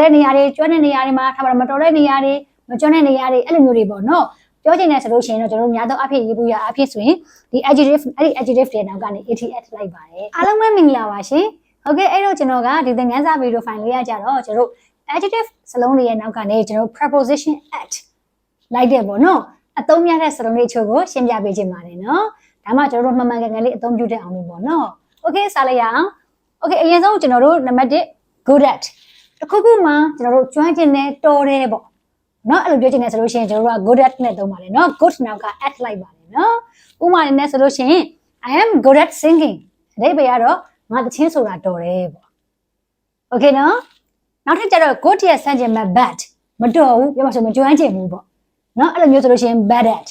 တဲ့နေရာတွေကျွမ်းတဲ့နေရာတွေမှာထားပါတော့မတော်တဲ့နေရာတွေမကျွမ်းတဲ့နေရာတွေအဲ့လိုမျိုးတွေပေါ့နော်ပြောချင်တယ်ဆိုလို့ရှိရင်တော့ကျွန်တော်များသောအဖြစ်ရေးပူရအဖြစ်ဆိုရင်ဒီ adjective အဲ့ဒီ adjective တွေနောက်ကနေ eth လိုက်ပါတယ်အားလုံးပဲမင်္ဂလာပါရှင်ဟုတ်ကဲ့အဲ့တော့ကျွန်တော်ကဒီသင်ခန်းစာ video file လေးရကြတော့ကျွန်တော် adjective စလုံးတွေရဲ့နောက်ကနေကျွန်တော် preposition at လိုက်တယ်ပေါ့နော်အသုံးများတဲ့စလုံးလေးအချို့ကိုရှင်းပြပေးခြင်းပါတယ်နော်ဒါမှကျွန်တော်တို့မှန်မှန်ကန်ကန်လေးအသုံးပြုတတ်အောင်လို့ပေါ့နော် okay စာလိုက်ရအောင် okay အရင်ဆုံးကျွန်တော်တို့ number 1 good at တစ်ခုခုမှကျွန်တော်တို့ကျွမ်းကျင်တဲ့တော်တယ်ပေါ့နော်အဲ့လိုပြောချင်တယ်ဆိုလို့ရှိရင်ကျွန်တော်တို့က good at နဲ့သုံးပါတယ်နော် good နောက်က at လိုက်ပါတယ်နော်ဥပမာနဲ့ဆိုလို့ရှိရင် I am good at singing အဓိပ္ပာယ်ကတော့ငါသချင်းဆိုတာတော်တယ်ပေါ့ okay နော်နောက်ထပ်ကျတော့ good ရဲ့ဆန့်ကျင်ဘက် bad မတော်ဘူးပြောမှဆိုမကျွမ်းကျင်ဘူးပေါ့နော်အဲ့လိုမျိုးဆိုလို့ရှိရင် bad at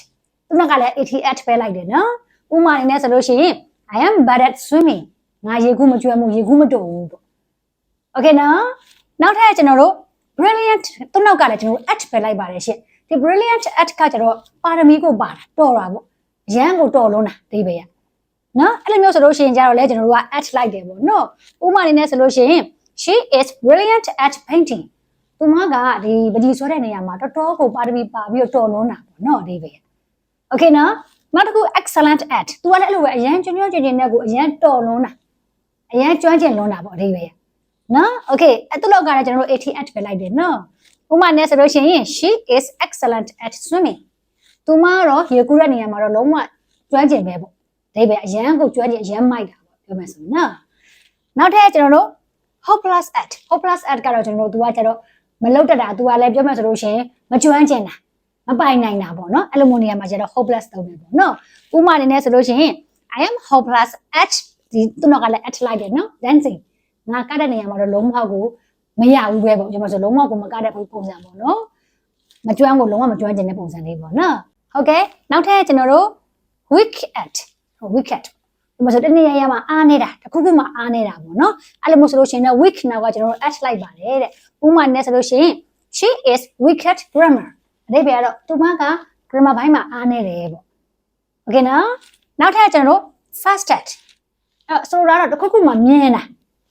သူကလည်း at ပဲလိုက်တယ်နော်ဥပမာနဲ့ဆိုလို့ရှိရင် I am bad at swimming ငါရေကူးမကျွမ်းဘူးရေကူးမတော်ဘူးပေါ့ okay နော် နောက်ထပ်ကျွန်တော်တို့ brilliant သူနောက်ကလည်းကျွန်တော်တို့ at ပဲလိုက်ပါတယ်ရှင့်ဒီ brilliant at ကကျတော့ပါရမီကိုပါတာတော်တာပေါ့ရန်ကိုတော်လုံးတာဒီပဲရနော်အဲ့လိုမျိုးဆိုလို့ရှိရင်ကျတော့လေကျွန်တော်တို့က at လိုက်တယ်ပေါ့နော်ဥပမာအနေနဲ့ဆိုလို့ရှိရင် she is brilliant at painting သူမကဒီပဒီဆွဲတဲ့နေရာမှာတော်တော်ကိုပါရမီပါပြီးတော့တော်လုံးတာပေါ့နော်ဒီပဲရ okay နော်နောက်တစ်ခု excellent at သူကလည်းအဲ့လိုပဲအရန်ကျွမ်းကျွမ်းကျင်ကျင်နဲ့ကိုအရန်တော်လုံးတာအရန်ကျွမ်းကျင်လုံးတာပေါ့ဒီပဲရ နော် okay အဲ့တော့ကလည်းကျွန်တော်တို့ AT at ပဲလိုက်တယ်နော်ဥပမာနဲ့ဆိုလို့ရှိရင် she is excellent at swimming သူမကတော့ရေကူးတဲ့နေရာမှာတော့လုံးဝကျွမ်းကျင်ပဲပေါ့ဒါပဲအရန်ကိုကျွမ်းကျင်အရန်မိုက်တာပေါ့ပြောမယ်ဆိုရင်နော်နောက်ထပ်ကျွန်တော်တို့ hopeless at hopeless at ကတော့ကျွန်တော်တို့ तू ကကျတော့မလုတ်တတ်တာ तू ကလည်းပြောမယ်ဆိုလို့ရှိရင်မကျွမ်းကျင်တာမပိုင်နိုင်တာပေါ့နော်အဲ့လိုမျိုးနေရာမှာကျတော့ hopeless သုံးတယ်ပေါ့နော်ဥပမာအနေနဲ့ဆိုလို့ရှိရင် I am hopeless at ဒီသူတို့ကလည်း at လိုက်တယ်နော် dancing ငါကတဲ့နေရာမှာတော့လုံးဝကိုမရဘူးပဲပေါ့ကျွန်တော်ဆိုလုံးဝကိုမကတဲ့ပုံစံပေါ့နော်မကျွမ်းကိုလုံးဝမကျွမ်းကျင်တဲ့ပုံစံလေးပေါ့နော်ဟုတ်ကဲ့နောက်ထပ်ကျွန်တော်တို့ weak at weak at ဒီမှာဆိုတနေ့ရရမှာအားနေတာတခုခုမှအားနေတာပေါ့နော်အဲ့လိုမျိုးဆိုလို့ရှိရင်တော့ weak နောက်ကကျွန်တော်တို့ at လိုက်ပါတယ်တဲ့ဥပမာနဲ့ဆိုလို့ရှိရင် she is weak at grammar အဓိပ္ပာယ်ကတော့သူမက grammar ဘိုင်းမှာအားနေတယ်ပေါ့โอเคနော်နောက်ထပ်ကျွန်တော်တို့ fast at အဲ့ဆိုတော့တခုခုမှမြင်တာ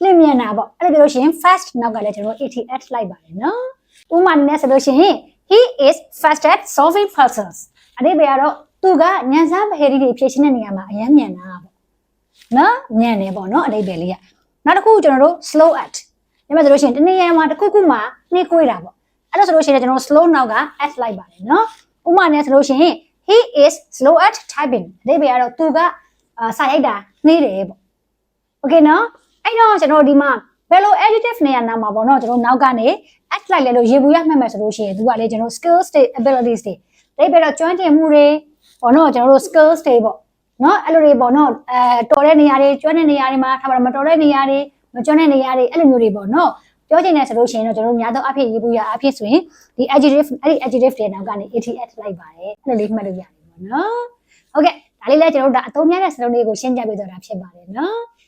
လင့်မြန်တာပေါ့အဲ့လိုပြောလို့ရှိရင် fast နောက်ကလည်းကျွန်တော် ATH လိုက်ပါတယ်နော်ဥပမာနဲ့ဆိုလို့ရှိရင် he is fast at solving puzzles အဓိပ္ပာယ်ကတော့သူကညံစားပဟေရီတွေဖြည့်ရှင်းတဲ့နေရာမှာအယမ်းမြန်တာပေါ့နော်မြန်နေပေါ့နော်အဓိပ္ပာယ်လေးကနောက်တစ်ခုကျွန်တော်တို့ slow at ညမဆိုလို့ရှိရင်တနေ့ရက်မှာတစ်ခုခုမှနှိကွေးတာပေါ့အဲ့ဒါဆိုလို့ရှိရင်ကျွန်တော် slow နောက်က at လိုက်ပါတယ်နော်ဥပမာနဲ့ဆိုလို့ရှိရင် he is slow at typing အဓိပ္ပာယ်ကတော့သူကအာစာရိုက်တာနှေးတယ်ပေါ့ okay နော် အဲ့တော့ကျွန်တော်ဒီမှာဘယ်လို adjective နေရာနာမှာပေါ့နော်ကျွန်တော်နောက်ကနေ add လိုက်လဲလို့ရေဘူးရမှတ်မယ်ဆိုလို့ရှိရင်သူကလေကျွန်တော် skills တွေ abilities တွေဒါပေမဲ့ကျွမ်းကျင်မှုတွေပေါ့နော်ကျွန်တော်တို့ skills တွေပေါ့နော်အဲ့လိုတွေပေါ့နော်အဲတော်တဲ့နေရာတွေကျွမ်းတဲ့နေရာတွေမှာထားပါတော့မတော်တဲ့နေရာတွေမကျွမ်းတဲ့နေရာတွေအဲ့လိုမျိုးတွေပေါ့နော်ပြောချင်တယ်ဆိုလို့ရှိရင်တော့ကျွန်တော်တို့များသောအားဖြင့်ရေးဘူးရအားဖြင့်ဆိုရင်ဒီ adjective အဲ့ဒီ adjective တွေနောက်ကနေ at လိုက်ပါတယ်အဲ့လိုလေးမှတ်လို့ရတယ်ပေါ့နော်ဟုတ်ကဲ့ဒါလေးလဲကျွန်တော်တို့ဒါအသုံးများတဲ့စလုံးလေးကိုရှင်းပြပေးတော့တာဖြစ်ပါတယ်နော်